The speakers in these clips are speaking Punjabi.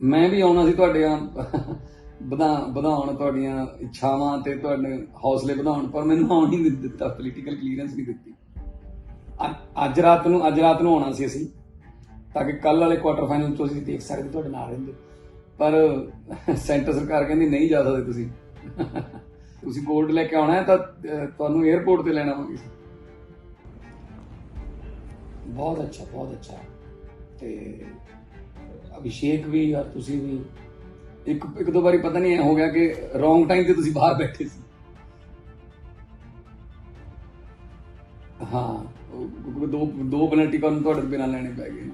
ਮੈਂ ਵੀ ਆਉਣਾ ਸੀ ਤੁਹਾਡੀਆਂ ਵਧਾ ਵਧਾਉਣ ਤੁਹਾਡੀਆਂ ਇੱਛਾਵਾਂ ਤੇ ਤੁਹਾਡੇ ਹੌਸਲੇ ਵਧਾਉਣ, ਪਰ ਮੈਨੂੰ ਆਉਣ ਨਹੀਂ ਦਿੱਤਾ ਪੋਲੀਟੀਕਲ ਕਲੀਅਰੈਂਸ ਨਹੀਂ ਦਿੱਤੀ। ਅੱਜ ਰਾਤ ਨੂੰ, ਅੱਜ ਰਾਤ ਨੂੰ ਆਉਣਾ ਸੀ ਅਸੀਂ, ਤਾਂ ਕਿ ਕੱਲ ਵਾਲੇ ਕੁਆਟਰ ਫਾਈਨਲ ਤੁਸੀਂ ਦੇਖ ਸਕਦੇ ਤੁਹਾਡੇ ਨਾਲ ਰਹਿੰਦੇ। ਪਰ ਸੈਂਟਰ ਸਰਕਾਰ ਕਹਿੰਦੀ ਨਹੀਂ ਜਾ ਸਕਦੇ ਤੁਸੀਂ। ਤੁਸੀਂ ਗੋਲਡ ਲੈ ਕੇ ਆਉਣਾ ਹੈ ਤਾਂ ਤੁਹਾਨੂੰ 에어ਪੋਰਟ ਤੇ ਲੈਣਾ ਹੋਵੇਗਾ ਬਹੁਤ ਅੱਛਾ ਬਹੁਤ ਅੱਛਾ। ਤੇ ਅਭਿਸ਼ੇਕ ਵੀ ਔਰ ਤੁਸੀਂ ਵੀ ਇੱਕ ਇੱਕ ਦੋ ਵਾਰੀ ਪਤਾ ਨਹੀਂ ਐ ਹੋ ਗਿਆ ਕਿ ਰੋਂਗ ਟਾਈਮ ਤੇ ਤੁਸੀਂ ਬਾਹਰ ਬੈਠੇ ਸੀ ਹਾਂ ਉਹ- ਉਹ ਦੋ ਦੋ ਪੈਨਲਟੀ ਕਾਰਨ ਤੁਹਾਡੇ ਬਿਨਾਂ ਲੈਣੇ ਪੈ ਗਏ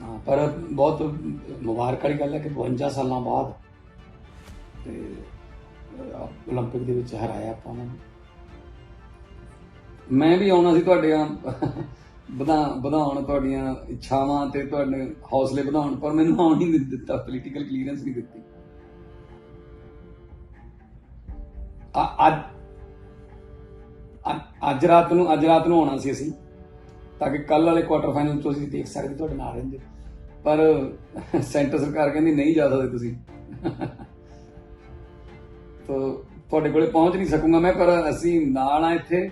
ਹਾਂ ਪਰ ਬਹੁਤ ਮੁਬਾਰਕ ਵਾਲੀ ਗੱਲ ਹੈ ਕਿ 52 ਸਾਲਾਂ ਬਾਅਦ ਤੇ ਅਹ, 올림픽 ਦੇ ਵਿੱਚ ਹਰਾਇਆ ਆਪਾਂ ਉਹਨਾਂ ਨੂੰ ਮੈਂ ਵੀ ਆਉਣਾ ਸੀ ਤੁਹਾਡੀਆਂ ਵਧਾ, ਵਧਾਉਣ ਤੁਹਾਡੀਆਂ ਇੱਛਾਵਾਂ ਤੇ ਤੁਹਾਡੇ ਹੌਸਲੇ ਵਧਾਉਣ, ਪਰ ਮੈਨੂੰ ਆਉਣ ਹੀ ਨਹੀਂ ਦਿੱਤਾ ਪੋਲੀਟੀਕਲ ਕਲੀਅਰੈਂਸ ਨਹੀਂ ਦਿੱਤੀ। ਅੱਜ, ਅੱਜ- ਰਾਤ ਨੂੰ, ਅੱਜ ਰਾਤ ਨੂੰ ਆਉਣਾ ਸੀ ਅਸੀਂ, ਤਾਂ ਕਿ ਕੱਲ ਵਾਲੇ ਕੁਆਟਰ ਫਾਈਨਲ ਤੋਂ ਅਸੀਂ ਦੇਖ ਸਕਦੇ ਤੁਹਾਡੇ ਨਾਲ ਰਹਿੰਦੇ। ਪਰ ਸੈਂਟਰ ਸਰਕਾਰ ਕਹਿੰਦੀ ਨਹੀਂ ਜਾ ਸਕਦੇ ਤੁਸੀਂ। ਤੋ, ਤੁਹਾਡੇ ਕੋਲੇ ਪਹੁੰਚ ਨਹੀਂ ਸਕੂੰਗਾ ਮੈਂ, ਪਰ ਅਸੀਂ ਨਾਲ ਆ ਇੱਥੇ।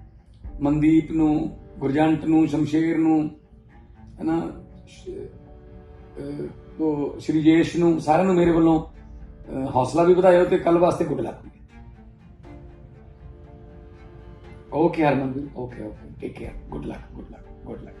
ਮਨਦੀਪ ਨੂੰ, ਗੁਰਜੰਟ ਨੂੰ, ਸ਼ਮਸ਼ੇਰ ਨੂੰ ਹੈ ਨਾ ਉਹ ਸ਼੍ਰੀਜੇਸ਼ ਨੂੰ, ਸਾਰਿਆਂ ਨੂੰ ਮੇਰੇ ਵੱਲੋਂ ਹੌਸਲਾ ਵੀ ਵਧਾਇਓ ਤੇ ਕੱਲ ਵਾਸਤੇ good luck. Okay Harmanveer okay okay take care good luck good luck good luck